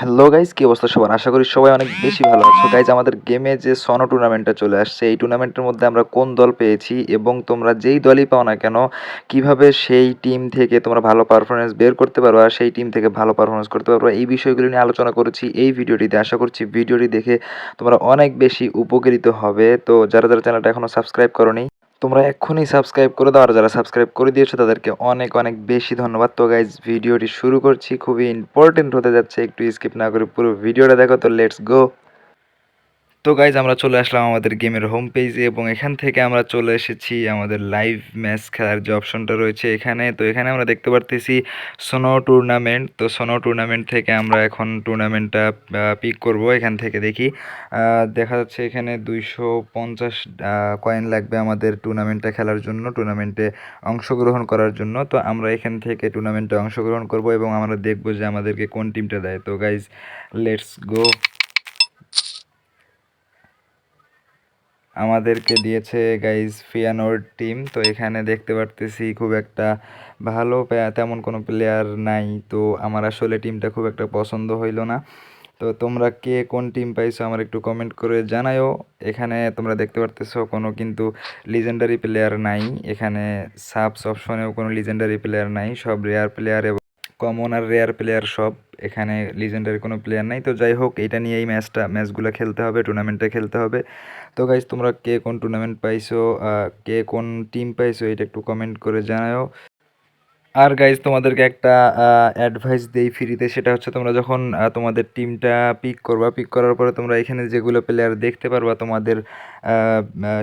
Hello guys কি অবস্থা সবার? আশা করি সবাই অনেক বেশি ভালো আছো। গাইজ আমাদের গেমে যে সনো টুর্নামেন্টটা চলে আসছে, এই টুর্নামেন্টের মধ্যে আমরা কোন দল পেয়েছি এবং তোমরা যেই দলই পাও না কেন, কীভাবে সেই টিম থেকে তোমরা ভালো পারফরমেন্স বের করতে পারো আর সেই টিম থেকে ভালো পারফরমেন্স করতে পারো, এই বিষয়গুলো নিয়ে আলোচনা করেছি এই ভিডিওটিতে। আশা করছি ভিডিওটি দেখে তোমরা অনেক বেশি উপকৃত হবে। তো যারা যারা চ্যানেলটা এখনও সাবস্ক্রাইব করোনি তোমরা এক্ষুনি সাবস্ক্রাইব করে দাও, আর যারা সাবস্ক্রাইব করে দিয়েছ তাদেরকে অনেক অনেক বেশি ধন্যবাদ। তো গাইজ ভিডিওটি শুরু করছি। খুবই ইম্পর্টেন্ট হতে যাচ্ছে। একটু স্কিপ না করে পুরো ভিডিওটা দেখো। তো লেটস গো তো গাইজ আমরা চলে আসলাম আমাদের গেমের হোম পেজে এবং এখান থেকে আমরা চলে এসেছি আমাদের লাইভ ম্যাচ খেলার যে অপশনটা রয়েছে এখানে। তো এখানে আমরা দেখতে পারতেছি সোনো টুর্নামেন্ট তো সোনো টুর্নামেন্ট থেকে আমরা এখন টুর্নামেন্টটা পিক করব এখান থেকে দেখি। দেখা যাচ্ছে এখানে দুইশো পঞ্চাশ কয়েন লাগবে আমাদের টুর্নামেন্টটা খেলার জন্য টুর্নামেন্টে অংশগ্রহণ করার জন্য। তো আমরা এখান থেকে টুর্নামেন্টে অংশগ্রহণ করব এবং আমরা দেখব যে আমাদেরকে কোন টিমটা দেয়। তো গাইজ লেটস গো আমাদেরকে দিয়েছে গাইজ ফিয়ানোর টিম তো এখানে দেখতে পারতেছি খুব একটা ভালো তেমন কোনো প্লেয়ার নাই। তো আমার আসলে টিমটা খুব একটা পছন্দ হইল না। তো তোমরা কে কোন টিম পাইছো আমার একটু কমেন্ট করে জানায়ও। এখানে তোমরা দেখতে পারতেছো কোনো কিন্তু লিজেন্ডারি প্লেয়ার নাই। এখানে সাবস অপশনেও কোনো লিজেন্ডারি প্লেয়ার নাই। সব রেয়ার প্লেয়ার কমন আর রেয়ার প্লেয়ার সব। এখানে লিজেন্ডারি কোনো প্লেয়ার নাই। তো যাই হোক, এটা নিয়ে এই ম্যাচটা ম্যাচগুলো খেলতে হবে টুর্নামেন্টে খেলতে হবে। তো গাইজ তোমরা কে কোন টুর্নামেন্ট পাইছো কে কোন টিম পাইছো, এটা একটু কমেন্ট করে জানাও আর গাইজ তোমাদেরকে একটা অ্যাডভাইস দেই ফ্রিতে সেটা হচ্ছে তোমরা যখন তোমাদের টিমটা পিক করবা পিক করার পরে তোমরা এখানে যেগুলো প্লেয়ার দেখতে পারবা তোমাদের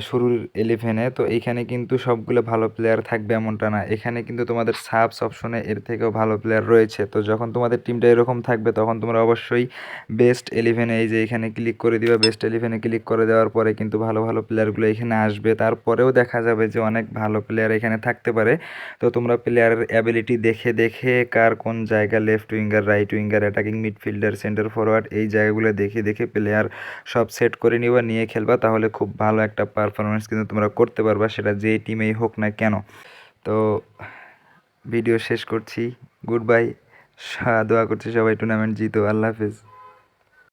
শুরুর ইলেভেনে তো এইখানে কিন্তু সবগুলো ভালো প্লেয়ার থাকবে এমনটা না। এখানে কিন্তু তোমাদের সাবস অপশনে এর থেকেও ভালো প্লেয়ার রয়েছে। তো যখন তোমাদের টিমটা এরকম থাকবে, তখন তোমরা অবশ্যই বেস্ট ইলেভেনে এই যে এখানে ক্লিক করে দিবা। বেস্ট ইলেভেনে ক্লিক করে দেওয়ার পরে কিন্তু ভালো ভালো প্লেয়ারগুলো এখানে আসবে। তারপরেও দেখা যাবে যে অনেক ভালো প্লেয়ার এখানে থাকতে পারে। তো তোমরা প্লেয়ারের অ্যাবিলিটি দেখে দেখে কার কোন জায়গা left winger right winger attacking midfielder centre forward এই জায়গাগুলো দেখে দেখে প্লেয়ার সব সেট করে নিবা, নিয়ে খেলবা, তাহলে খুব ভালো একটা পারফরমেন্স কিন্তু তোমরা করতে পারবা, সেটা যে টিমেই হোক না কেন। তো ভিডিও শেষ করছি। গুড বাই দোয়া করছি সবাই টুর্নামেন্ট জিতো। আল্লাহ হাফিজ।